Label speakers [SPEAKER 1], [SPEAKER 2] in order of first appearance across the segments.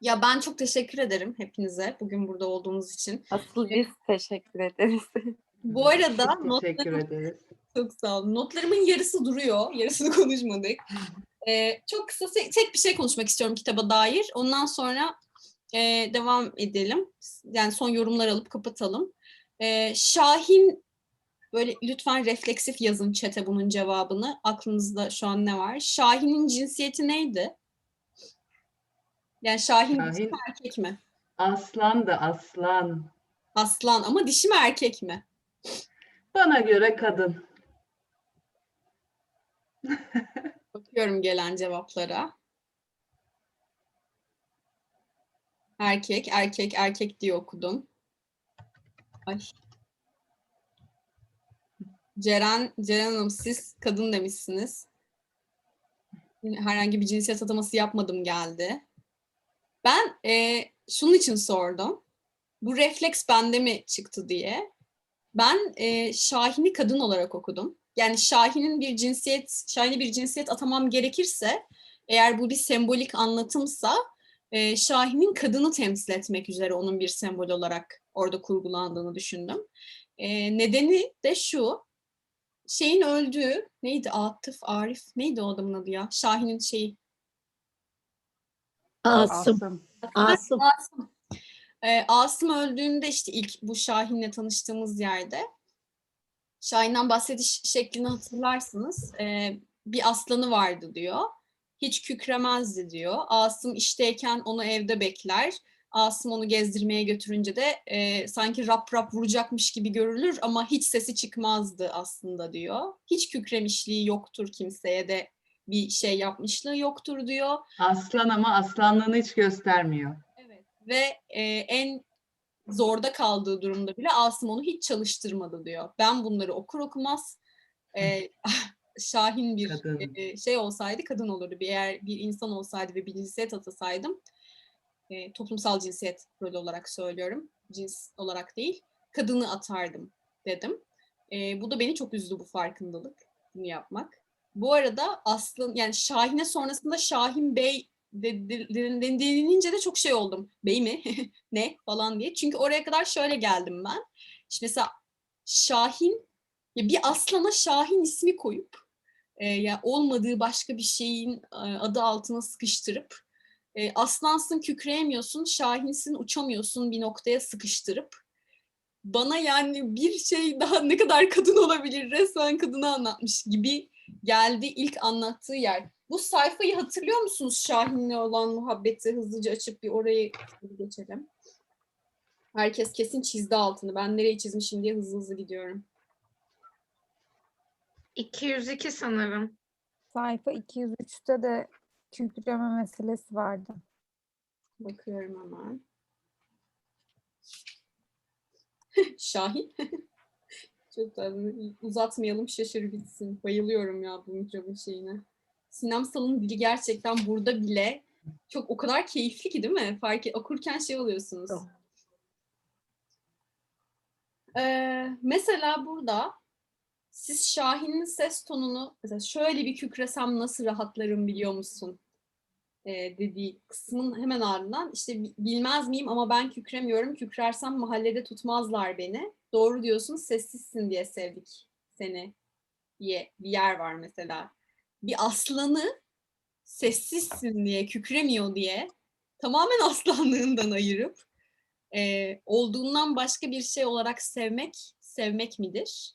[SPEAKER 1] Ya ben çok teşekkür ederim hepinize bugün burada olduğunuz için.
[SPEAKER 2] Asıl biz teşekkür ederiz.
[SPEAKER 1] Bu arada
[SPEAKER 3] Çok
[SPEAKER 1] notlarım
[SPEAKER 3] teşekkür ederiz.
[SPEAKER 1] çok sağ olun. Notlarımın yarısı duruyor. Yarısını konuşmadık. Ee, çok kısa tek bir şey konuşmak istiyorum kitaba dair. Ondan sonra e, devam edelim. Yani son yorumlar alıp kapatalım. Ee, Şahin böyle lütfen refleksif yazın çete bunun cevabını. Aklınızda şu an ne var? Şahin'in cinsiyeti neydi? Yani Şahin, dişi
[SPEAKER 3] Şahin
[SPEAKER 1] mi erkek mi?
[SPEAKER 3] aslan da aslan.
[SPEAKER 1] Aslan ama dişi mi erkek mi?
[SPEAKER 3] Bana göre kadın.
[SPEAKER 1] Bakıyorum gelen cevaplara. Erkek, erkek, erkek diye okudum. Ay. Ceren, Ceren Hanım siz kadın demişsiniz. Herhangi bir cinsiyet ataması yapmadım geldi. Ben e, şunun için sordum. Bu refleks bende mi çıktı diye. Ben e, Şahin'i kadın olarak okudum. Yani Şahin'in bir cinsiyet, Şahin'e bir cinsiyet atamam gerekirse, eğer bu bir sembolik anlatımsa, e, Şahin'in kadını temsil etmek üzere onun bir sembol olarak orada kurgulandığını düşündüm. E, nedeni de şu, şeyin öldüğü, neydi Atıf, Arif, neydi o adamın adı ya? Şahin'in şeyi,
[SPEAKER 4] Asım.
[SPEAKER 3] Asım.
[SPEAKER 4] Asım.
[SPEAKER 1] Asım. Ee, Asım öldüğünde işte ilk bu Şahin'le tanıştığımız yerde Şahin'den bahsediş şeklini hatırlarsınız. Ee, bir aslanı vardı diyor. Hiç kükremezdi diyor. Asım işteyken onu evde bekler. Asım onu gezdirmeye götürünce de e, sanki rap rap vuracakmış gibi görülür ama hiç sesi çıkmazdı aslında diyor. Hiç kükremişliği yoktur kimseye de bir şey yapmışlığı yoktur diyor.
[SPEAKER 3] Aslan ama aslanlığını hiç göstermiyor.
[SPEAKER 1] Evet. Ve e, en zorda kaldığı durumda bile Asım onu hiç çalıştırmadı diyor. Ben bunları okur okumaz e, Şahin bir
[SPEAKER 3] Kadın.
[SPEAKER 1] e, şey olsaydı kadın olurdu. Bir eğer bir insan olsaydı ve bir cinsiyet atasaydım e, toplumsal cinsiyet rolü olarak söylüyorum. Cins olarak değil. Kadını atardım dedim. E, bu da beni çok üzdü bu farkındalık. Bunu yapmak. Bu arada aslında yani Şahin'e sonrasında Şahin Bey de- de- de- de- denilince de çok şey oldum. Bey mi? ne? Falan diye. Çünkü oraya kadar şöyle geldim ben. İşte mesela Şahin ya bir aslana Şahin ismi koyup e, ya olmadığı başka bir şeyin e, adı altına sıkıştırıp e, aslansın kükreyemiyorsun, şahinsin uçamıyorsun bir noktaya sıkıştırıp bana yani bir şey daha ne kadar kadın olabilir resmen kadını anlatmış gibi geldi ilk anlattığı yer. Bu sayfayı hatırlıyor musunuz Şahin'le olan muhabbeti hızlıca açıp bir orayı geçelim. Herkes kesin çizdi altını. Ben nereyi çizmişim diye hızlı hızlı gidiyorum.
[SPEAKER 5] 202 sanırım.
[SPEAKER 2] Sayfa 203'te de kükreme meselesi vardı.
[SPEAKER 1] Bakıyorum hemen. Şahin. Uzatmayalım şaşır bitsin. Bayılıyorum ya bu mikrofon şeyine. Sinem Sal'ın dili gerçekten burada bile çok o kadar keyifli ki değil mi? Fark et, okurken şey oluyorsunuz. Ee, mesela burada siz Şahin'in ses tonunu mesela şöyle bir kükresem nasıl rahatlarım biliyor musun? Ee, dediği kısmın hemen ardından işte bi- bilmez miyim ama ben kükremiyorum. Kükrersem mahallede tutmazlar beni. Doğru diyorsun sessizsin diye sevdik seni diye bir yer var mesela. Bir aslanı sessizsin diye kükremiyor diye tamamen aslanlığından ayırıp e, olduğundan başka bir şey olarak sevmek sevmek midir?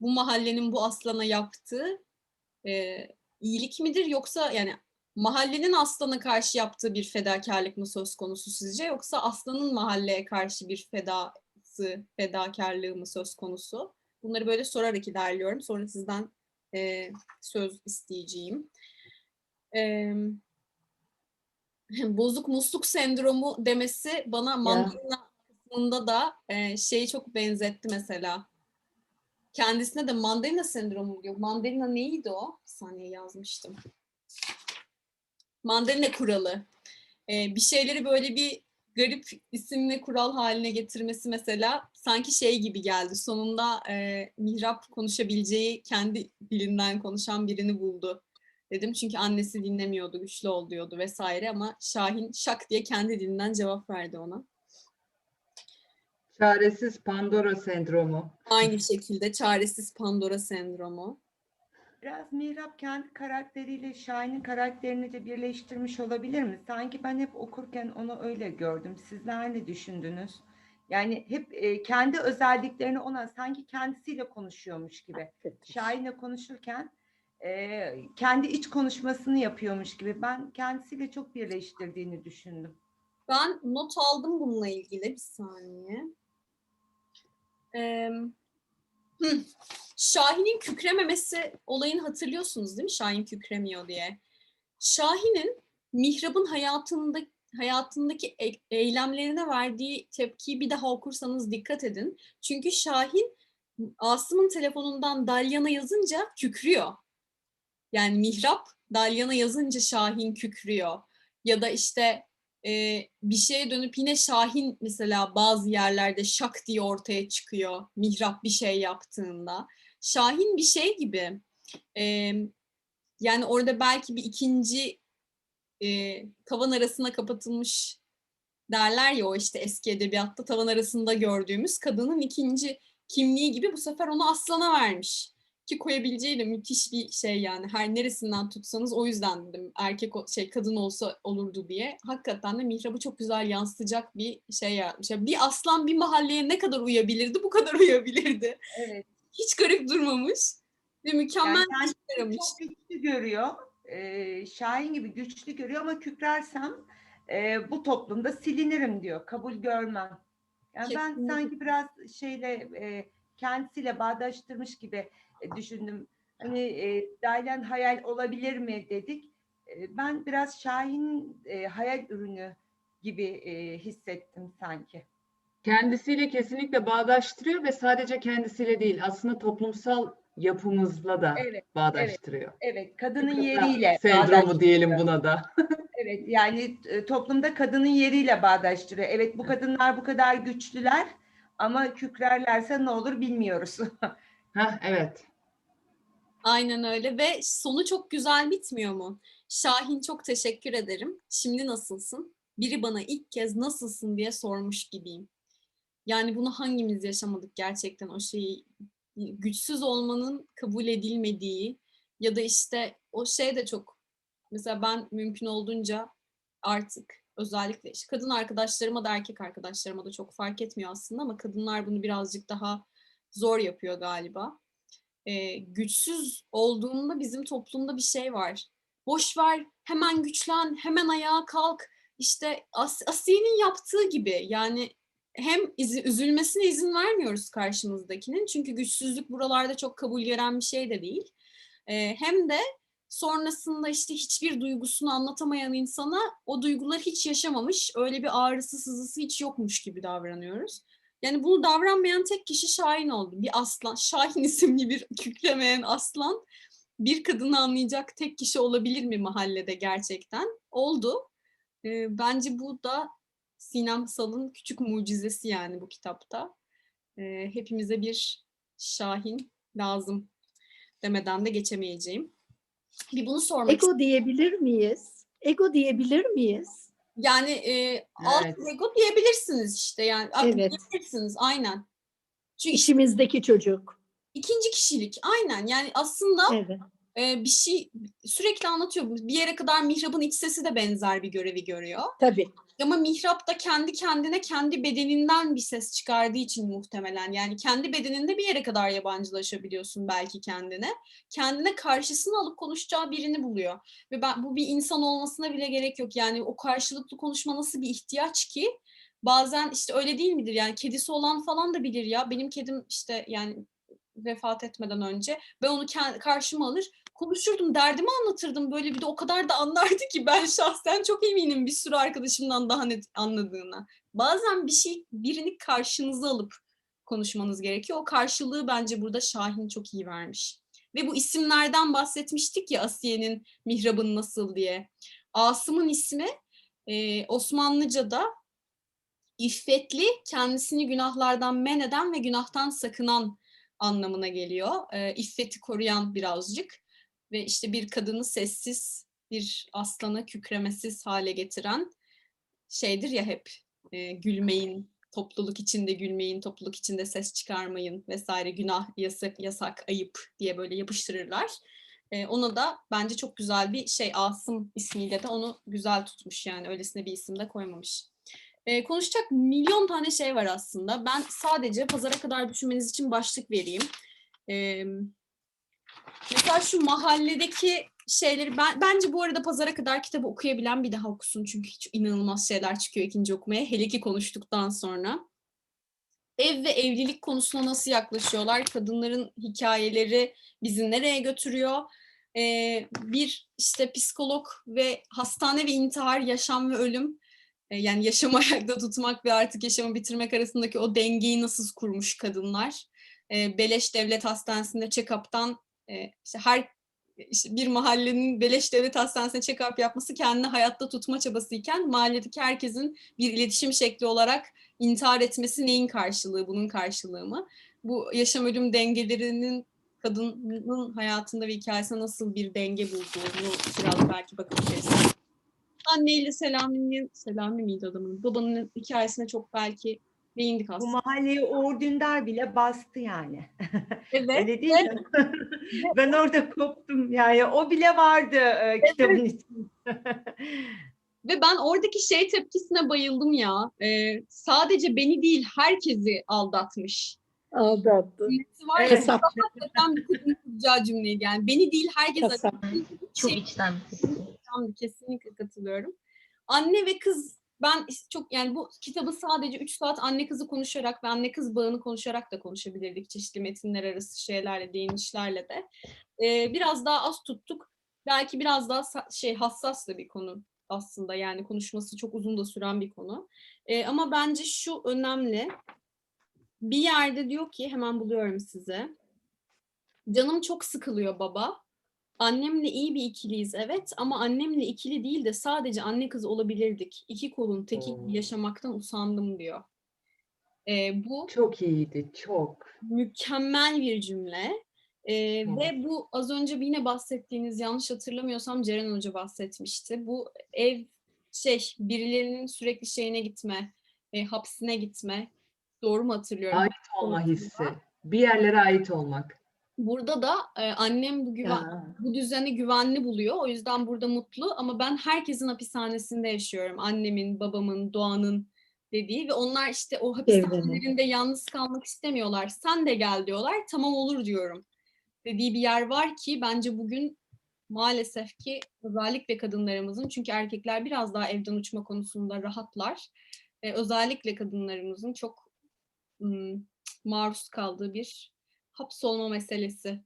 [SPEAKER 1] Bu mahallenin bu aslana yaptığı e, iyilik midir yoksa yani mahallenin aslana karşı yaptığı bir fedakarlık mı söz konusu sizce yoksa aslanın mahalleye karşı bir fedası, fedakarlığı mı söz konusu? Bunları böyle sorarak ilerliyorum. Sonra sizden e, söz isteyeceğim. E, bozuk musluk sendromu demesi bana mandalina kısmında da e, şeyi çok benzetti mesela. Kendisine de mandalina sendromu diyor. Mandalina neydi o? Bir saniye yazmıştım. Mandalina kuralı. E, bir şeyleri böyle bir garip isimli kural haline getirmesi mesela sanki şey gibi geldi. Sonunda e, Mihrap konuşabileceği kendi dilinden konuşan birini buldu dedim. Çünkü annesi dinlemiyordu, güçlü ol diyordu vesaire ama Şahin şak diye kendi dilinden cevap verdi ona.
[SPEAKER 3] Çaresiz Pandora sendromu.
[SPEAKER 1] Aynı şekilde çaresiz Pandora sendromu.
[SPEAKER 4] Biraz Mihrap kendi karakteriyle Şahin'in karakterini de birleştirmiş olabilir mi? Sanki ben hep okurken onu öyle gördüm. Sizler ne düşündünüz? Yani hep e, kendi özelliklerini ona sanki kendisiyle konuşuyormuş gibi. Şahin'le konuşurken e, kendi iç konuşmasını yapıyormuş gibi. Ben kendisiyle çok birleştirdiğini düşündüm.
[SPEAKER 1] Ben not aldım bununla ilgili bir saniye. Ee, hı. Şahin'in kükrememesi olayını hatırlıyorsunuz değil mi? Şahin kükremiyor diye. Şahin'in Mihrab'ın hayatında hayatındaki e- eylemlerine verdiği tepkiyi bir daha okursanız dikkat edin. Çünkü Şahin Asım'ın telefonundan Dalyan'a yazınca kükrüyor. Yani Mihrap Dalyan'a yazınca Şahin kükrüyor. Ya da işte e, bir şeye dönüp yine Şahin mesela bazı yerlerde şak diye ortaya çıkıyor Mihrap bir şey yaptığında. Şahin bir şey gibi. e, yani orada belki bir ikinci e, tavan arasına kapatılmış derler ya o işte eski edebiyatta tavan arasında gördüğümüz kadının ikinci kimliği gibi bu sefer onu aslana vermiş. Ki koyabileceği de müthiş bir şey yani her neresinden tutsanız o yüzden dedim erkek şey kadın olsa olurdu diye. Hakikaten de mihrabı çok güzel yansıtacak bir şey yaratmış. Yani bir aslan bir mahalleye ne kadar uyabilirdi bu kadar uyabilirdi.
[SPEAKER 4] Evet.
[SPEAKER 1] Hiç garip durmamış ve mükemmel
[SPEAKER 4] Yani
[SPEAKER 1] şey yaramış.
[SPEAKER 4] çok güçlü görüyor. Ee, Şahin gibi güçlü görüyor ama kükrersem e, bu toplumda silinirim diyor. Kabul görmem. Yani ben sanki biraz şeyle e, kendisiyle bağdaştırmış gibi e, düşündüm. Hani e, Dailen hayal olabilir mi dedik. E, ben biraz Şahin e, hayal ürünü gibi e, hissettim sanki.
[SPEAKER 3] Kendisiyle kesinlikle bağdaştırıyor ve sadece kendisiyle değil aslında toplumsal yapımızla da
[SPEAKER 4] Evet,
[SPEAKER 3] bağdaştırıyor.
[SPEAKER 4] evet. Kadının
[SPEAKER 3] Kıbra
[SPEAKER 4] yeriyle
[SPEAKER 3] Sendromu diyelim buna da.
[SPEAKER 4] Evet yani e, toplumda kadının yeriyle bağdaştırıyor. Evet bu kadınlar bu kadar güçlüler ama kükrerlerse ne olur bilmiyoruz.
[SPEAKER 3] Heh, evet.
[SPEAKER 1] Aynen öyle ve sonu çok güzel bitmiyor mu? Şahin çok teşekkür ederim. Şimdi nasılsın? Biri bana ilk kez nasılsın diye sormuş gibiyim. Yani bunu hangimiz yaşamadık gerçekten o şeyi güçsüz olmanın kabul edilmediği ya da işte o şey de çok mesela ben mümkün olduğunca artık özellikle işte kadın arkadaşlarıma da erkek arkadaşlarıma da çok fark etmiyor aslında ama kadınlar bunu birazcık daha zor yapıyor galiba e, güçsüz olduğunda bizim toplumda bir şey var. Boş ver, hemen güçlen, hemen ayağa kalk. İşte As- Asiye'nin yaptığı gibi yani hem izi, üzülmesine izin vermiyoruz karşımızdakinin. Çünkü güçsüzlük buralarda çok kabul gören bir şey de değil. E, hem de sonrasında işte hiçbir duygusunu anlatamayan insana o duyguları hiç yaşamamış, öyle bir ağrısı sızısı hiç yokmuş gibi davranıyoruz. Yani bunu davranmayan tek kişi Şahin oldu. Bir aslan, Şahin isimli bir kükremeyen aslan bir kadını anlayacak tek kişi olabilir mi mahallede gerçekten? Oldu. Ee, bence bu da Sinem Sal'ın küçük mucizesi yani bu kitapta. Ee, hepimize bir Şahin lazım demeden de geçemeyeceğim. Bir bunu sormak
[SPEAKER 6] Ego diyebilir miyiz? Ego diyebilir miyiz?
[SPEAKER 1] Yani e, alt
[SPEAKER 3] Evet.
[SPEAKER 1] ego diyebilirsiniz işte yani.
[SPEAKER 6] Evet.
[SPEAKER 1] Diyebilirsiniz aynen. Çünkü
[SPEAKER 6] İşimizdeki çocuk.
[SPEAKER 1] ikinci kişilik aynen yani aslında
[SPEAKER 6] Evet.
[SPEAKER 1] e, bir şey sürekli anlatıyor. Bir yere kadar Mihrap'ın iç sesi de benzer bir görevi görüyor.
[SPEAKER 6] Tabii.
[SPEAKER 1] Ama Mihrap da kendi kendine kendi bedeninden bir ses çıkardığı için muhtemelen yani kendi bedeninde bir yere kadar yabancılaşabiliyorsun belki kendine. Kendine karşısına alıp konuşacağı birini buluyor. Ve ben bu bir insan olmasına bile gerek yok. Yani o karşılıklı konuşma nasıl bir ihtiyaç ki? Bazen işte öyle değil midir? Yani kedisi olan falan da bilir ya. Benim kedim işte yani vefat etmeden önce ben onu karşıma alır konuşurdum, derdimi anlatırdım. Böyle bir de o kadar da anlardı ki ben şahsen çok eminim bir sürü arkadaşımdan daha net anladığına. Bazen bir şey birini karşınıza alıp konuşmanız gerekiyor. O karşılığı bence burada Şahin çok iyi vermiş. Ve bu isimlerden bahsetmiştik ya Asiye'nin mihrabın nasıl diye. Asım'ın ismi e, Osmanlıca'da iffetli, kendisini günahlardan men eden ve günahtan sakınan anlamına geliyor. E, iffeti koruyan birazcık. Ve işte bir kadını sessiz, bir aslanı kükremesiz hale getiren şeydir ya hep e, gülmeyin, topluluk içinde gülmeyin, topluluk içinde ses çıkarmayın vesaire günah, yasak, yasak, ayıp diye böyle yapıştırırlar. E, ona da bence çok güzel bir şey Asım ismiyle de onu güzel tutmuş yani öylesine bir isim de koymamış. E, konuşacak milyon tane şey var aslında. Ben sadece pazara kadar düşünmeniz için başlık vereyim. E, mesela şu mahalledeki şeyleri ben bence bu arada pazara kadar kitabı okuyabilen bir daha okusun çünkü hiç inanılmaz şeyler çıkıyor ikinci okumaya hele ki konuştuktan sonra. Ev ve evlilik konusuna nasıl yaklaşıyorlar? Kadınların hikayeleri bizi nereye götürüyor? Ee, bir işte psikolog ve hastane ve intihar, yaşam ve ölüm e, yani yaşamı ayakta tutmak ve artık yaşamı bitirmek arasındaki o dengeyi nasıl kurmuş kadınlar? E, Beleş Devlet Hastanesi'nde check-up'tan işte her işte bir mahallenin Beleş Devlet Hastanesi'ne check-up yapması kendini hayatta tutma çabasıyken mahalledeki herkesin bir iletişim şekli olarak intihar etmesi neyin karşılığı, bunun karşılığı mı? Bu yaşam ölüm dengelerinin kadının hayatında ve hikayesinde nasıl bir denge bulduğunu biraz belki bakabiliriz. Anne ile Selami'nin, Selami miydi adamın? Babanın hikayesine çok belki değindik
[SPEAKER 4] Bu
[SPEAKER 1] aslında.
[SPEAKER 4] mahalleyi Uğur Dündar bile bastı yani.
[SPEAKER 1] Evet.
[SPEAKER 4] Öyle değil mi? ben orada koptum yani. O bile vardı e, kitabın içinde.
[SPEAKER 1] Ve ben oradaki şey tepkisine bayıldım ya. Ee, sadece beni değil herkesi aldatmış.
[SPEAKER 6] Aldattı.
[SPEAKER 1] Var ya,
[SPEAKER 6] Kasap.
[SPEAKER 1] kuracağı cümleydi yani. Beni değil herkes
[SPEAKER 6] Kasap.
[SPEAKER 7] Çok
[SPEAKER 1] Şey-
[SPEAKER 7] içten
[SPEAKER 1] kesinlikle katılıyorum. Anne ve kız ben çok yani bu kitabı sadece 3 saat anne kızı konuşarak ve anne kız bağını konuşarak da konuşabilirdik çeşitli metinler arası şeylerle, değinişlerle de. Ee, biraz daha az tuttuk. Belki biraz daha şey hassas da bir konu aslında yani konuşması çok uzun da süren bir konu. Ee, ama bence şu önemli. Bir yerde diyor ki hemen buluyorum size. Canım çok sıkılıyor baba. Annemle iyi bir ikiliyiz evet ama annemle ikili değil de sadece anne kız olabilirdik. İki kolun teki
[SPEAKER 3] Oo.
[SPEAKER 1] yaşamaktan usandım diyor. Ee, bu
[SPEAKER 3] Çok iyiydi, çok.
[SPEAKER 1] mükemmel bir cümle. Ee. Ve bu az önce yine bahsettiğiniz yanlış hatırlamıyorsam Ceren Hoca bahsetmişti. Bu ev şey birilerinin sürekli şeyine gitme, e, hapsine gitme. Doğru mu hatırlıyorum?
[SPEAKER 3] Ait olma hissi. Bir yerlere ait olmak.
[SPEAKER 1] Burada da e, annem bu güven,
[SPEAKER 6] Ya.
[SPEAKER 1] bu düzeni güvenli buluyor. O yüzden burada mutlu ama ben herkesin hapishanesinde yaşıyorum. Annemin, babamın, Doğan'ın dediği ve onlar işte o hapishanelerinde yalnız kalmak istemiyorlar. Sen de gel diyorlar. Tamam olur diyorum. Dediği bir yer var ki bence bugün maalesef ki özellikle kadınlarımızın çünkü erkekler biraz daha evden uçma konusunda rahatlar. E, özellikle kadınlarımızın çok ım, maruz kaldığı bir hapsolma meselesi.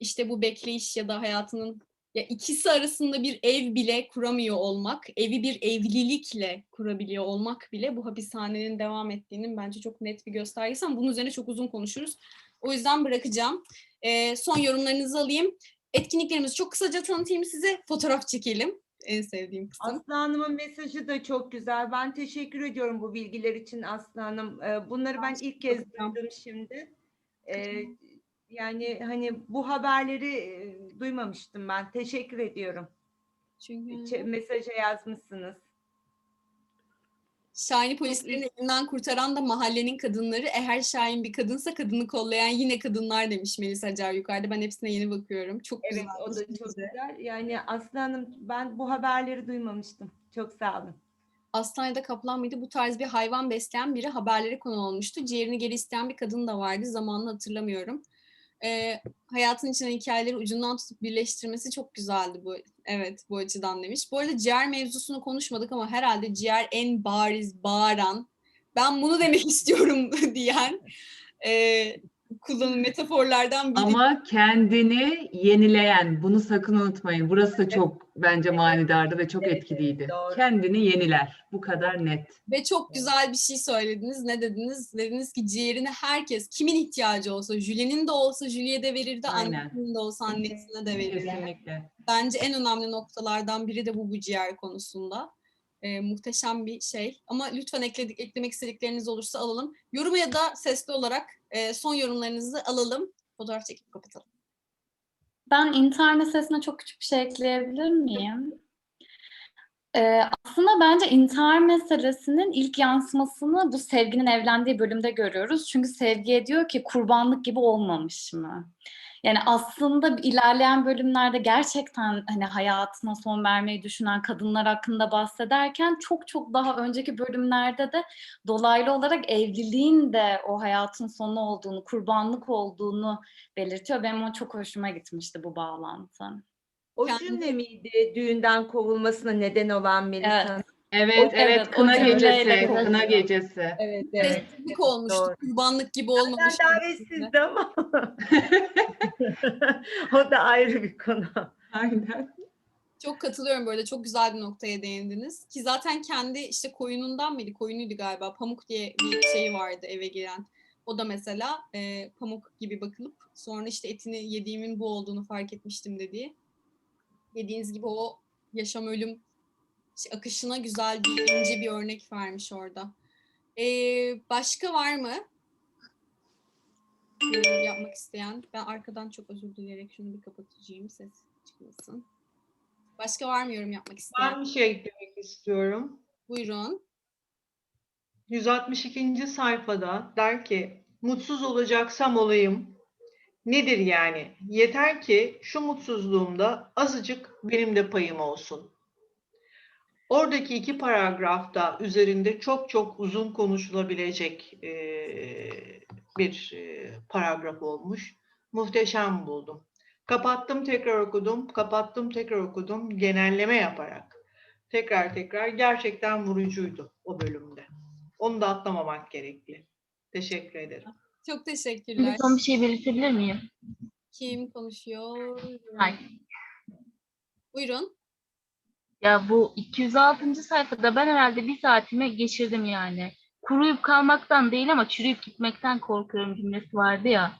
[SPEAKER 1] İşte bu bekleyiş ya da hayatının ya ikisi arasında bir ev bile kuramıyor olmak, evi bir evlilikle kurabiliyor olmak bile bu hapishanenin devam ettiğinin bence çok net bir göstergesi ama bunun üzerine çok uzun konuşuruz. O yüzden bırakacağım. Ee, son yorumlarınızı alayım. Etkinliklerimizi çok kısaca tanıtayım size. Fotoğraf çekelim. En sevdiğim kısım.
[SPEAKER 4] Aslı Hanım'ın mesajı da çok güzel. Ben teşekkür ediyorum bu bilgiler için Aslı Hanım. Bunları ben ilk kez duydum şimdi. Ee, Yani hani bu haberleri e, duymamıştım ben. Teşekkür ediyorum.
[SPEAKER 1] Çünkü
[SPEAKER 4] Ç- Mesaja yazmışsınız.
[SPEAKER 1] Şahin'i polislerin elinden kurtaran da mahallenin kadınları. Eğer Şahin bir kadınsa kadını kollayan yine kadınlar demiş Melisa Acar yukarıda. Ben hepsine yeni bakıyorum. Çok
[SPEAKER 4] Evet
[SPEAKER 1] güzel.
[SPEAKER 4] o da çok güzel. Yani Aslı Hanım ben bu haberleri duymamıştım. Çok sağ olun.
[SPEAKER 1] Hastanede kaplan mıydı? Bu tarz bir hayvan besleyen biri haberlere konu olmuştu. Ciğerini geri isteyen bir kadın da vardı. Zamanını hatırlamıyorum. Ee, hayatın içine hikayeleri ucundan tutup birleştirmesi çok güzeldi bu. Evet bu açıdan demiş. Bu arada ciğer mevzusunu konuşmadık ama herhalde ciğer en bariz bağıran ben bunu demek istiyorum diyen e, kullanım metaforlardan biri.
[SPEAKER 3] Ama kendini yenileyen, bunu sakın unutmayın. Burası da çok bence manidardı ve çok etkiliydi.
[SPEAKER 4] doğru.
[SPEAKER 3] Kendini yeniler. Bu kadar net.
[SPEAKER 1] Ve çok güzel bir şey söylediniz. Ne dediniz? Dediniz ki ciğerini herkes, kimin ihtiyacı olsa, Julie'nin de olsa Julie'ye de verirdi,
[SPEAKER 3] Aynen.
[SPEAKER 1] annesinin de olsa annesine de verirdi.
[SPEAKER 3] Kesinlikle.
[SPEAKER 1] Bence en önemli noktalardan biri de bu bu ciğer konusunda. Ee, muhteşem bir şey. Ama lütfen ekledik, eklemek istedikleriniz olursa alalım. Yorum ya da sesli olarak e, son yorumlarınızı alalım. Fotoğraf çekip kapatalım.
[SPEAKER 7] Ben intihar meselesine çok küçük bir şey ekleyebilir miyim? Ee, aslında bence intihar meselesinin ilk yansımasını bu sevginin evlendiği bölümde görüyoruz. Çünkü sevgiye diyor ki kurbanlık gibi olmamış mı? Yani aslında ilerleyen bölümlerde gerçekten hani hayatına son vermeyi düşünen kadınlar hakkında bahsederken çok çok daha önceki bölümlerde de dolaylı olarak evliliğin de o hayatın sonu olduğunu, kurbanlık olduğunu belirtiyor. Benim o çok hoşuma gitmişti bu bağlantı.
[SPEAKER 4] O
[SPEAKER 1] Kendi-
[SPEAKER 4] cümle miydi düğünden kovulmasına neden olan Melisa'nın?
[SPEAKER 3] Evet, evet,
[SPEAKER 7] evet,
[SPEAKER 3] kına gecesi,
[SPEAKER 7] konuşuyor.
[SPEAKER 3] kına gecesi.
[SPEAKER 4] Evet,
[SPEAKER 1] Sessizlik olmuştu.
[SPEAKER 4] doğru.
[SPEAKER 1] Kurbanlık gibi
[SPEAKER 4] Ben
[SPEAKER 1] olmamış.
[SPEAKER 4] davetsizdi ama. o da ayrı bir konu.
[SPEAKER 3] Aynen.
[SPEAKER 1] Çok katılıyorum böyle çok güzel bir noktaya değindiniz. Ki zaten kendi işte koyunundan mıydı? Koyunuydu galiba. Pamuk diye bir şey vardı eve giren. O da mesela e, pamuk gibi bakılıp sonra işte etini yediğimin bu olduğunu fark etmiştim dediği. Dediğiniz gibi o yaşam ölüm akışına güzel bir ince bir örnek vermiş orada. E, başka var mı? Yorum yapmak isteyen. Ben arkadan çok özür dileyerek şunu bir kapatacağım ses çıkmasın. Başka var mı yorum yapmak isteyen?
[SPEAKER 8] Ben bir şey eklemek istiyorum.
[SPEAKER 1] Buyurun.
[SPEAKER 8] 162. sayfada der ki mutsuz olacaksam olayım. Nedir yani? Yeter ki şu mutsuzluğumda azıcık benim de payım olsun. Oradaki iki paragrafta üzerinde çok çok uzun konuşulabilecek eee, bir eee, paragraf olmuş. Muhteşem buldum. Kapattım tekrar okudum, kapattım tekrar okudum genelleme yaparak. Tekrar tekrar gerçekten vurucuydu o bölümde. Onu da atlamamak gerekli. Teşekkür ederim.
[SPEAKER 1] Çok teşekkürler.
[SPEAKER 9] son bir şey belirtebilir miyim?
[SPEAKER 1] Kim konuşuyor?
[SPEAKER 9] Hayır.
[SPEAKER 1] Buyurun.
[SPEAKER 9] Ya bu 206. sayfada ben herhalde bir saatimi geçirdim yani. Kuruyup kalmaktan değil ama çürüyüp gitmekten korkuyorum cümlesi vardı ya.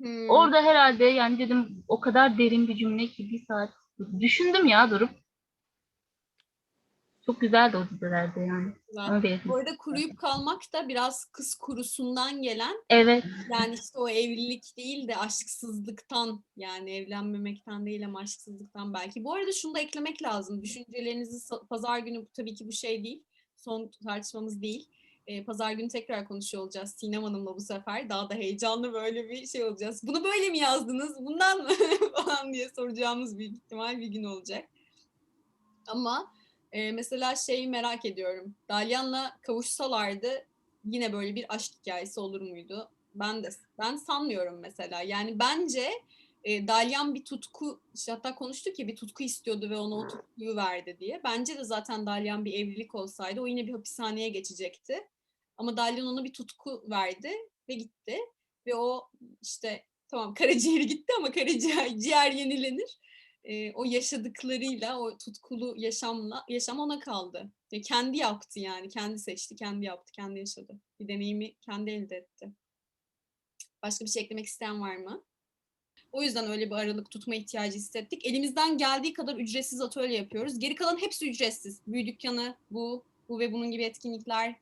[SPEAKER 1] Hmm,
[SPEAKER 9] Orada herhalde yani dedim o kadar derin bir cümle ki bir saat düşündüm ya durup. Çok güzeldi o dizelerde yani.
[SPEAKER 1] güzel. Bu arada kuruyup kalmak da biraz kız kurusundan gelen
[SPEAKER 9] Evet.
[SPEAKER 1] yani işte o evlilik değil de aşksızlıktan yani evlenmemekten değil ama aşksızlıktan belki. Bu arada şunu da eklemek lazım. Düşüncelerinizi pazar günü tabii ki bu şey değil. Son tartışmamız değil. Pazar günü tekrar konuşuyor olacağız Sinem Hanım'la bu sefer. Daha da heyecanlı böyle bir şey olacağız. Bunu böyle mi yazdınız? Bundan mı? falan diye soracağımız büyük ihtimal bir gün olacak. Ama e, mesela şeyi merak ediyorum. Dalyan'la kavuşsalardı yine böyle bir aşk hikayesi olur muydu? Ben de ben sanmıyorum mesela. Yani bence e, Dalyan bir tutku işte hatta konuştuk ya bir tutku istiyordu ve ona o tutkuyu verdi diye. Bence de zaten Dalyan bir evlilik olsaydı o yine bir hapishaneye geçecekti. Ama Dalyan ona bir tutku verdi ve gitti. Ve o işte tamam karaciğeri gitti ama karaciğer ciğer yenilenir. E, o yaşadıklarıyla, o tutkulu yaşamla yaşam ona kaldı. Ve kendi yaptı yani, kendi seçti, kendi yaptı, kendi yaşadı. Bir deneyimi kendi elde etti. Başka bir şey eklemek isteyen var mı? O yüzden öyle bir aralık tutma ihtiyacı hissettik. Elimizden geldiği kadar ücretsiz atölye yapıyoruz. Geri kalan hepsi ücretsiz. Büyü dükkanı, bu, bu ve bunun gibi etkinlikler.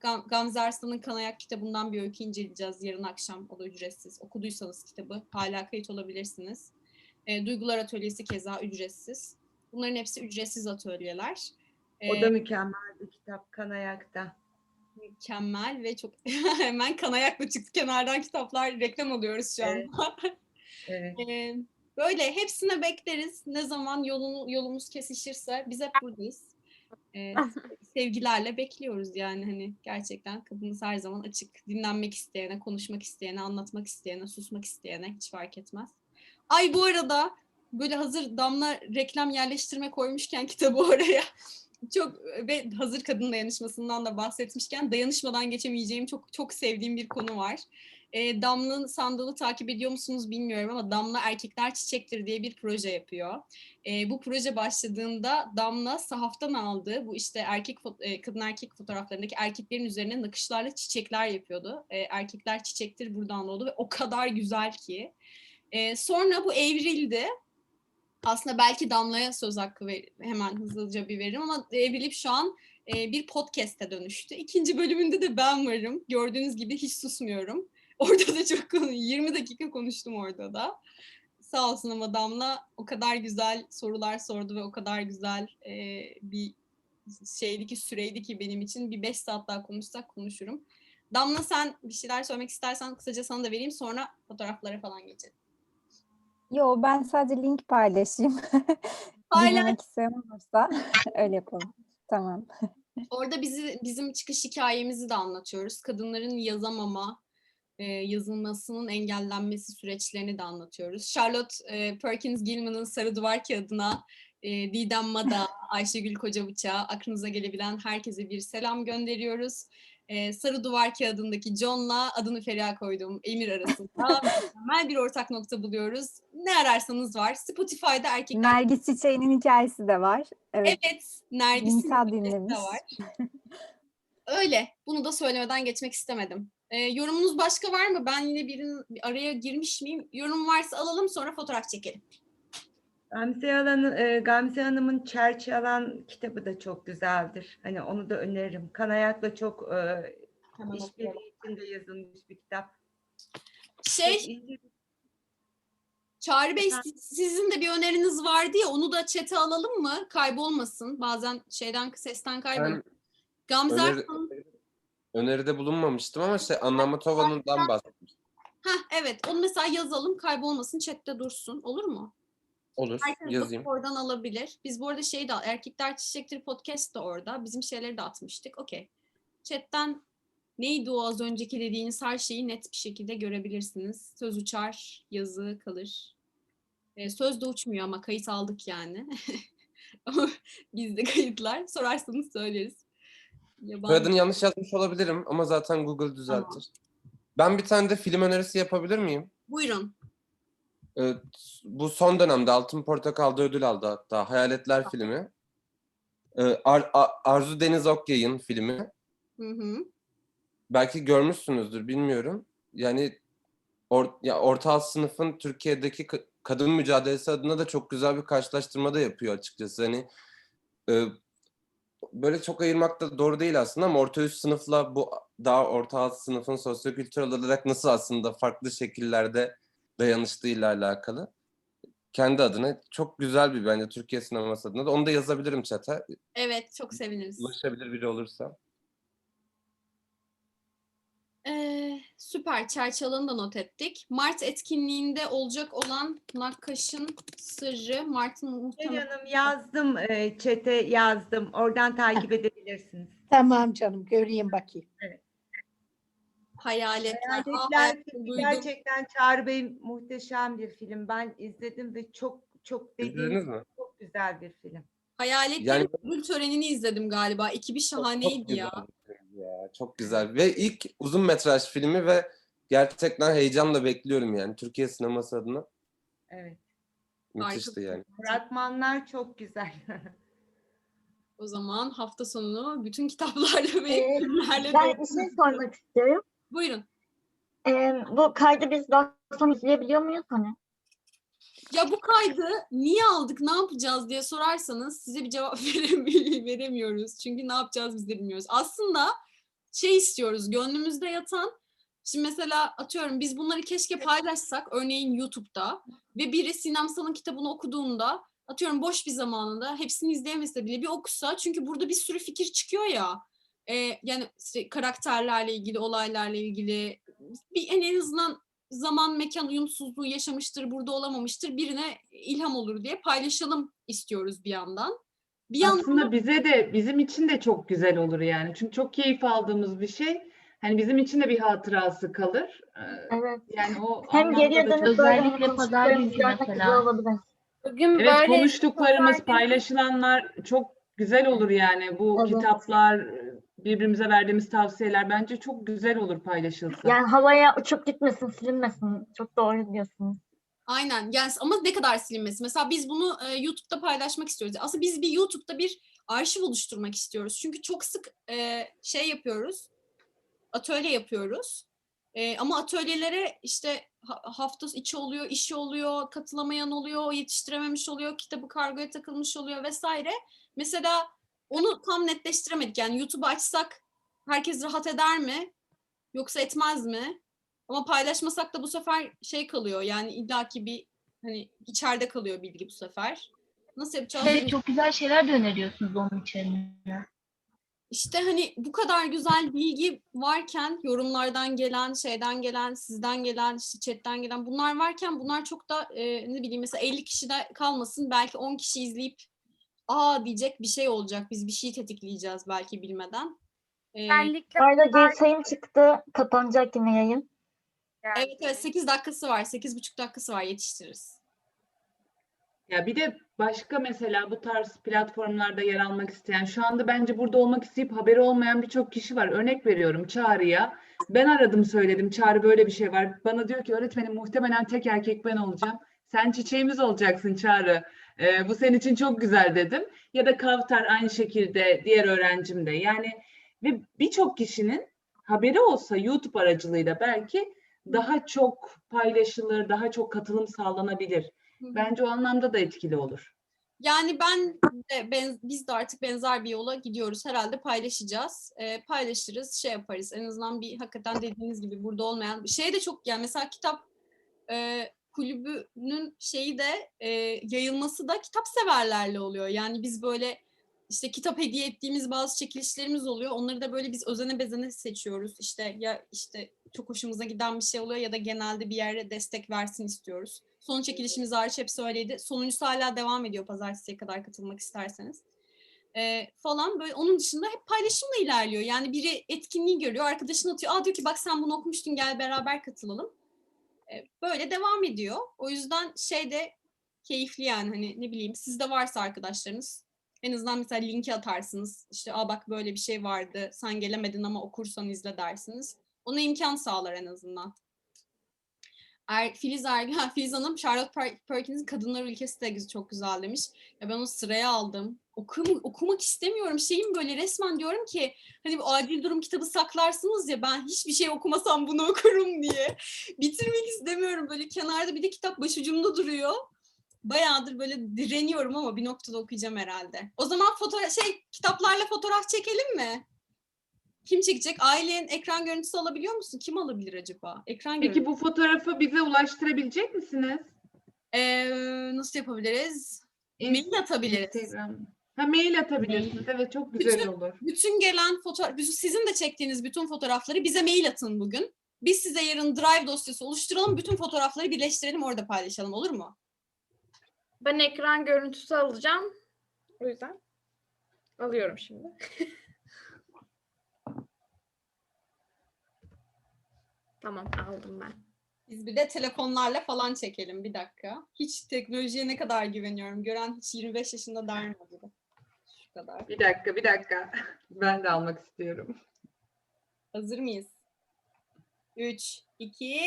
[SPEAKER 1] Gam- Gamze Arslan'ın Kanayak kitabından bir öykü inceleyeceğiz yarın akşam. O da ücretsiz. Okuduysanız kitabı hala kayıt olabilirsiniz. Ee, Duygular Atölyesi keza ücretsiz. Bunların hepsi ücretsiz atölyeler.
[SPEAKER 4] O
[SPEAKER 1] Ee,
[SPEAKER 4] da mükemmel bir kitap Kanayak'ta.
[SPEAKER 1] mükemmel ve çok hemen kanayakla çıktı kenardan kitaplar reklam alıyoruz şu an.
[SPEAKER 4] Evet. Evet.
[SPEAKER 1] Ee, böyle hepsine bekleriz. Ne zaman yolunu, yolumuz kesişirse biz hep buradayız. Ee, sevgilerle bekliyoruz yani hani gerçekten kapımız her zaman açık. Dinlenmek isteyene, konuşmak isteyene, anlatmak isteyene, susmak isteyene hiç fark etmez. Ay bu arada böyle hazır Damla reklam yerleştirme koymuşken kitabı oraya çok ve hazır kadın dayanışmasından da bahsetmişken dayanışmadan geçemeyeceğim çok çok sevdiğim bir konu var. E, Damla'nın Sandal'ı takip ediyor musunuz bilmiyorum ama Damla Erkekler Çiçektir diye bir proje yapıyor. E, bu proje başladığında Damla sahaftan aldığı bu işte erkek e, kadın erkek fotoğraflarındaki erkeklerin üzerine nakışlarla çiçekler yapıyordu. E, Erkekler Çiçektir buradan oldu ve o kadar güzel ki. E, sonra bu evrildi. Aslında belki Damla'ya söz hakkı ver, hemen hızlıca bir veririm ama evrilip şu an e, bir podcast'e dönüştü. İkinci bölümünde de ben varım. Gördüğünüz gibi hiç susmuyorum. Orada da çok konu 20 dakika konuştum orada da. Sağ olsun ama Damla o kadar güzel sorular sordu ve o kadar güzel e, bir şeydi ki süreydi ki benim için bir beş saat daha konuşsak konuşurum. Damla sen bir şeyler söylemek istersen kısaca sana da vereyim sonra fotoğraflara falan geçelim.
[SPEAKER 2] Yo ben sadece link paylaşayım.
[SPEAKER 1] Paylaş.
[SPEAKER 2] Dinlemek isteyen olursa öyle yapalım. Tamam.
[SPEAKER 1] Orada bizi bizim çıkış hikayemizi de anlatıyoruz. Kadınların yazamama, e, yazılmasının engellenmesi süreçlerini de anlatıyoruz. Charlotte e, Perkins Gilman'ın Sarı Duvar Kağıdı'na, e, Didem Mada, Ayşegül Kocabıçak'a, aklınıza gelebilen herkese bir selam gönderiyoruz. E, Sarı Duvar Kağıdı'ndaki John'la adını Feriha koyduğum Emir arasında mükemmel bir ortak nokta buluyoruz. Ne ararsanız var. Spotify'da erkekler...
[SPEAKER 2] Nergis Çiçeği'nin hikayesi de var. Evet.
[SPEAKER 1] Evet, Nergis'in hikayesi de var. Öyle. Bunu da söylemeden geçmek istemedim. Ee, yorumunuz başka var mı? Ben yine birinin bir araya girmiş miyim? Yorum varsa alalım sonra fotoğraf çekelim.
[SPEAKER 4] Gamze, Alan'ın, e, Gamze Hanım'ın Çerçe Alan kitabı da çok güzeldir. Hani onu da öneririm. Kanayak'la çok e,
[SPEAKER 1] okuyalım.
[SPEAKER 4] işbirliği içinde yazılmış bir kitap.
[SPEAKER 1] Şey, Çağrı Bey sizin de bir öneriniz vardı ya onu da çete alalım mı? Kaybolmasın. Bazen şeyden sesten kayboluyor.
[SPEAKER 10] Ben
[SPEAKER 1] Gamze
[SPEAKER 10] öneri-
[SPEAKER 1] Arslan-
[SPEAKER 10] öneride bulunmamıştım ama şey Anna Matova'dan bahsetmiştim.
[SPEAKER 1] Heh, evet onu mesela yazalım kaybolmasın chatte dursun olur mu?
[SPEAKER 10] Olur,
[SPEAKER 1] Herkes
[SPEAKER 10] yazayım.
[SPEAKER 1] oradan alabilir. Biz bu arada şey de Erkekler Çiçektir podcast da orada. Bizim şeyleri de atmıştık. Okey. Chat'ten neydi o az önceki dediğiniz her şeyi net bir şekilde görebilirsiniz. Söz uçar, yazı kalır. Ee, söz de uçmuyor ama kayıt aldık yani. Bizde kayıtlar. Sorarsanız söyleriz. Yabancı-
[SPEAKER 10] Soyadını yanlış yazmış olabilirim ama zaten Google düzeltir. Ben bir tane de film önerisi yapabilir miyim?
[SPEAKER 1] Buyurun.
[SPEAKER 10] Ee, bu son dönemde Altın Portakal'da ödül aldı hatta. Hayaletler filmi. Ee, Ar- A- Arzu Deniz Okyay'ın filmi.
[SPEAKER 1] Hı hı.
[SPEAKER 10] Belki görmüşsünüzdür bilmiyorum. Yani or- ya orta alt sınıfın Türkiye'deki ka- kadın mücadelesi adına da çok güzel bir karşılaştırma da yapıyor açıkçası. Hani e, böyle çok ayırmak da doğru değil aslında ama orta üst sınıfla bu daha orta alt sınıfın sosyokültürel olarak nasıl aslında farklı şekillerde dayanıştığıyla alakalı. Kendi adına çok güzel bir bence Türkiye sineması adına da. Onu da yazabilirim chat'e.
[SPEAKER 1] Evet çok seviniriz.
[SPEAKER 10] Ulaşabilir biri olursa.
[SPEAKER 1] Ee, süper. Çerçalanı da not ettik. Mart etkinliğinde olacak olan Nakkaş'ın sırrı. Mart'ın
[SPEAKER 4] Gül
[SPEAKER 1] muhtemelen...
[SPEAKER 4] Hanım yazdım, e, chat'e yazdım. Oradan takip edebilirsiniz.
[SPEAKER 6] Tamam canım göreyim bakayım.
[SPEAKER 1] Hayaletler.
[SPEAKER 4] Hayaletler
[SPEAKER 1] duydum.
[SPEAKER 4] gerçekten Çağrı Bey muhteşem bir film. Ben izledim ve çok çok dediğim
[SPEAKER 10] İzlediniz mi?
[SPEAKER 4] çok güzel bir film.
[SPEAKER 1] Hayaletlerin
[SPEAKER 10] Yani-
[SPEAKER 1] ödül törenini izledim galiba. Ekibi
[SPEAKER 10] Çok-
[SPEAKER 1] şahaneydi
[SPEAKER 10] çok
[SPEAKER 1] ya.
[SPEAKER 10] güzel bir film ya. Çok güzel. Ve ilk uzun metraj filmi ve gerçekten heyecanla bekliyorum yani. Türkiye sineması adına
[SPEAKER 4] Evet.
[SPEAKER 10] müthişti
[SPEAKER 1] Harika.
[SPEAKER 10] yani.
[SPEAKER 4] Fragmanlar çok güzel.
[SPEAKER 1] O zaman hafta sonunu bütün kitaplarla ve
[SPEAKER 11] Ee,
[SPEAKER 1] filmlerle
[SPEAKER 11] Ben bir şey sormak istiyorum.
[SPEAKER 1] Buyurun.
[SPEAKER 11] Ee, bu kaydı biz daha sonra izleyebiliyor muyuz hani?
[SPEAKER 1] Ya bu kaydı niye aldık, ne yapacağız diye sorarsanız size bir cevap veremi- veremiyoruz. Çünkü ne yapacağız biz de bilmiyoruz. Aslında şey istiyoruz, gönlümüzde yatan, şimdi mesela atıyorum biz bunları keşke paylaşsak, örneğin YouTube'da ve biri Sinem Sal'ın kitabını okuduğunda, atıyorum boş bir zamanında, hepsini izleyemese bile bir okusa, çünkü burada bir sürü fikir çıkıyor ya. Ee, yani işte karakterlerle ilgili, olaylarla ilgili, bir en en azından zaman mekan uyumsuzluğu yaşamıştır, burada olamamıştır, birine ilham olur diye paylaşalım istiyoruz bir yandan. Bir yandan
[SPEAKER 3] Aslında bize de bizim için de çok güzel olur yani. Çünkü çok keyif aldığımız bir şey. Hani bizim için de bir hatırası kalır. Ee,
[SPEAKER 11] Evet.
[SPEAKER 3] Yani o
[SPEAKER 11] Hem
[SPEAKER 3] anlamda
[SPEAKER 11] geriye
[SPEAKER 3] da
[SPEAKER 11] dönüp böyle
[SPEAKER 9] Özellikle
[SPEAKER 11] hani
[SPEAKER 9] pazar
[SPEAKER 11] görmek
[SPEAKER 9] mesela.
[SPEAKER 11] güzel olabilir.
[SPEAKER 7] Bugün
[SPEAKER 3] Evet
[SPEAKER 7] böyle
[SPEAKER 3] konuştuklarımız, paylaşılanlar çok güzel olur yani. Bu
[SPEAKER 11] Evet.
[SPEAKER 3] kitaplar, birbirimize verdiğimiz tavsiyeler bence çok güzel olur paylaşılsa.
[SPEAKER 11] Yani havaya uçup gitmesin, silinmesin. Çok doğru diyorsunuz.
[SPEAKER 1] Aynen. Yani ama ne kadar silinmesi. Mesela biz bunu e, YouTube'da paylaşmak istiyoruz. Aslında biz bir YouTube'da bir arşiv oluşturmak istiyoruz. Çünkü çok sık e, şey yapıyoruz. Atölye yapıyoruz. E, ama atölyelere işte ha- hafta içi oluyor, işi oluyor, katılamayan oluyor, yetiştirememiş oluyor, kitabı kargoya takılmış oluyor vesaire. Mesela onu tam netleştiremedik. Yani YouTube'u açsak herkes rahat eder mi? Yoksa etmez mi? Ama paylaşmasak da bu sefer şey kalıyor. Yani illaki bir Hani içeride kalıyor bilgi bu sefer. Nasıl yapacağız?
[SPEAKER 9] Evet,
[SPEAKER 1] bilmiyorum.
[SPEAKER 9] çok güzel şeyler de öneriyorsunuz onun içeriğine.
[SPEAKER 1] İşte hani bu kadar güzel bilgi varken yorumlardan gelen, şeyden gelen, sizden gelen, işte chatten gelen bunlar varken bunlar çok da e, ne bileyim mesela 50 kişide kalmasın belki 10 kişi izleyip aa diyecek bir şey olacak. Biz bir şey tetikleyeceğiz belki bilmeden. E,
[SPEAKER 11] Bu arada geri sayım çıktı. Kapanacak yine yayın.
[SPEAKER 1] evet evet 8 dakikası var. 8,5 dakikası var yetiştiririz.
[SPEAKER 3] Ya bir de başka mesela bu tarz platformlarda yer almak isteyen, şu anda bence burada olmak isteyip haberi olmayan birçok kişi var. Örnek veriyorum Çağrı'ya. Ben aradım söyledim Çağrı böyle bir şey var. Bana diyor ki öğretmenim muhtemelen tek erkek ben olacağım. Sen çiçeğimiz olacaksın Çağrı. Ee, bu senin için çok güzel dedim. Ya da Kavtar aynı şekilde diğer öğrencim de. Yani ve birçok kişinin haberi olsa YouTube aracılığıyla belki daha çok paylaşılır, daha çok katılım sağlanabilir. Bence o anlamda da etkili olur.
[SPEAKER 1] Yani ben de ben, biz de artık benzer bir yola gidiyoruz. Herhalde paylaşacağız. Ee, paylaşırız, şey yaparız. En azından bir hakikaten dediğiniz gibi burada olmayan bir şey de çok yani mesela kitap e, kulübünün şeyi de e, yayılması da kitap severlerle oluyor. Yani biz böyle işte kitap hediye ettiğimiz bazı çekilişlerimiz oluyor. Onları da böyle biz özene bezene seçiyoruz. İşte ya işte çok hoşumuza giden bir şey oluyor ya da genelde bir yere destek versin istiyoruz. Son çekilişimiz hariç hepsi öyleydi. Sonuncusu hala devam ediyor pazartesiye kadar katılmak isterseniz. Ee, falan böyle onun dışında hep paylaşımla ilerliyor. Yani biri etkinliği görüyor, arkadaşın atıyor. Aa diyor ki bak sen bunu okumuştun gel beraber katılalım. Böyle devam ediyor. O yüzden şey de keyifli yani hani ne bileyim sizde varsa arkadaşlarınız en azından mesela linki atarsınız. İşte aa bak böyle bir şey vardı sen gelemedin ama okursan izle dersiniz. Ona imkan sağlar en azından. Er, Filiz Ergin, ha, Filiz Hanım, Charlotte Per- Perkins'in Kadınlar Ülkesi de çok güzel demiş. Ya ben onu sıraya aldım. Okum, okumak istemiyorum. Şeyim böyle resmen diyorum ki hani bu acil durum kitabı saklarsınız ya ben hiçbir şey okumasam bunu okurum diye. Bitirmek istemiyorum. Böyle kenarda bir de kitap başucumda duruyor. Bayağıdır böyle direniyorum ama bir noktada okuyacağım herhalde. O zaman fotoğraf şey kitaplarla fotoğraf çekelim mi? Kim çekecek? Ailenin ekran görüntüsü alabiliyor musun? Kim alabilir acaba? Ekran görüntüsü.
[SPEAKER 3] Peki bu fotoğrafı bize ulaştırabilecek misiniz?
[SPEAKER 1] Ee, nasıl yapabiliriz? Mail atabiliriz.
[SPEAKER 3] Instagram. Ha mail atabilirsiniz. Evet çok güzel
[SPEAKER 1] Bütün-
[SPEAKER 3] olur.
[SPEAKER 1] Bütün gelen fotoğraf, sizin de çektiğiniz bütün fotoğrafları bize mail atın bugün. Biz size yarın Drive dosyası oluşturalım. Bütün fotoğrafları birleştirelim orada paylaşalım olur mu?
[SPEAKER 5] Ben ekran görüntüsü alacağım. O yüzden alıyorum şimdi. tamam aldım ben.
[SPEAKER 1] Biz bir de telefonlarla falan çekelim bir dakika. Hiç teknolojiye ne kadar güveniyorum. Gören hiç 25 yaşında der mi acaba? Şu kadar.
[SPEAKER 3] Bir dakika, bir dakika. Ben de almak istiyorum.
[SPEAKER 1] Hazır mıyız? 3, 2.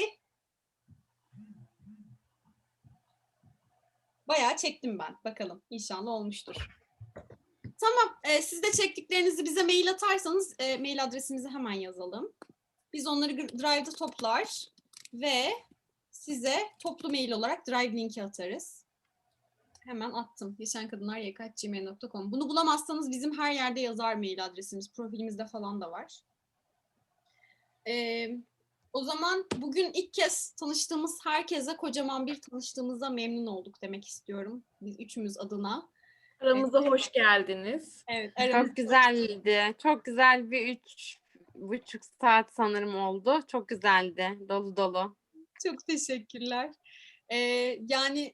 [SPEAKER 1] Bayağı çektim ben. Bakalım inşallah olmuştur. Tamam. e, siz de çektiklerinizi bize mail atarsanız e, mail adresimizi hemen yazalım. Biz onları Drive'da toplar ve size toplu mail olarak Drive linki atarız. Hemen attım. Yaşankadınlar.gmail.com Bunu bulamazsanız bizim her yerde yazar mail adresimiz. Profilimizde falan da var. Ee, o zaman bugün ilk kez tanıştığımız herkese kocaman bir tanıştığımıza memnun olduk demek istiyorum. Biz üçümüz adına.
[SPEAKER 5] Aramıza hoş geldiniz.
[SPEAKER 1] Evet, aramızda-
[SPEAKER 12] Çok güzeldi. Çok güzel bir üç buçuk saat sanırım oldu. Çok güzeldi. Dolu dolu.
[SPEAKER 1] Çok teşekkürler. Ee, yani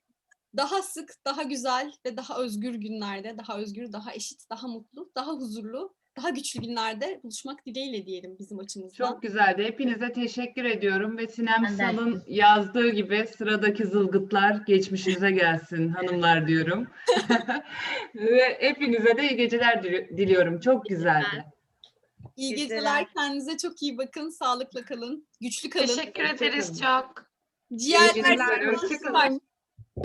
[SPEAKER 1] daha sık, daha güzel ve daha özgür günlerde, daha özgür, daha eşit, daha mutlu, daha huzurlu, daha güçlü günlerde buluşmak dileğiyle diyelim bizim açımızdan.
[SPEAKER 3] Çok güzeldi. Hepinize teşekkür ediyorum ve Sinem Sal'ın yazdığı gibi sıradaki zılgıtlar geçmişinize gelsin hanımlar diyorum. ve hepinize de iyi geceler dili- diliyorum. Çok güzeldi.
[SPEAKER 1] İyi
[SPEAKER 12] Geceler.
[SPEAKER 1] geceler. Kendinize çok iyi bakın. Sağlıkla kalın. Güçlü kalın.
[SPEAKER 5] Teşekkür ederiz çok.
[SPEAKER 1] Ciğerler.
[SPEAKER 3] geceler, hoşçakalın.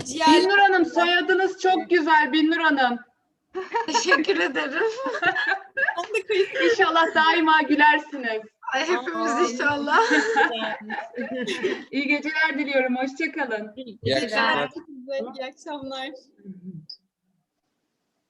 [SPEAKER 1] Ciğer.
[SPEAKER 3] Binnur Hanım soyadınız çok güzel Binnur Hanım.
[SPEAKER 5] Teşekkür ederim.
[SPEAKER 3] İnşallah daima gülersiniz.
[SPEAKER 5] Ay, hepimiz inşallah.
[SPEAKER 3] İyi geceler diliyorum. Hoşçakalın.
[SPEAKER 10] İyi akşamlar.
[SPEAKER 1] Herkese iyi akşamlar.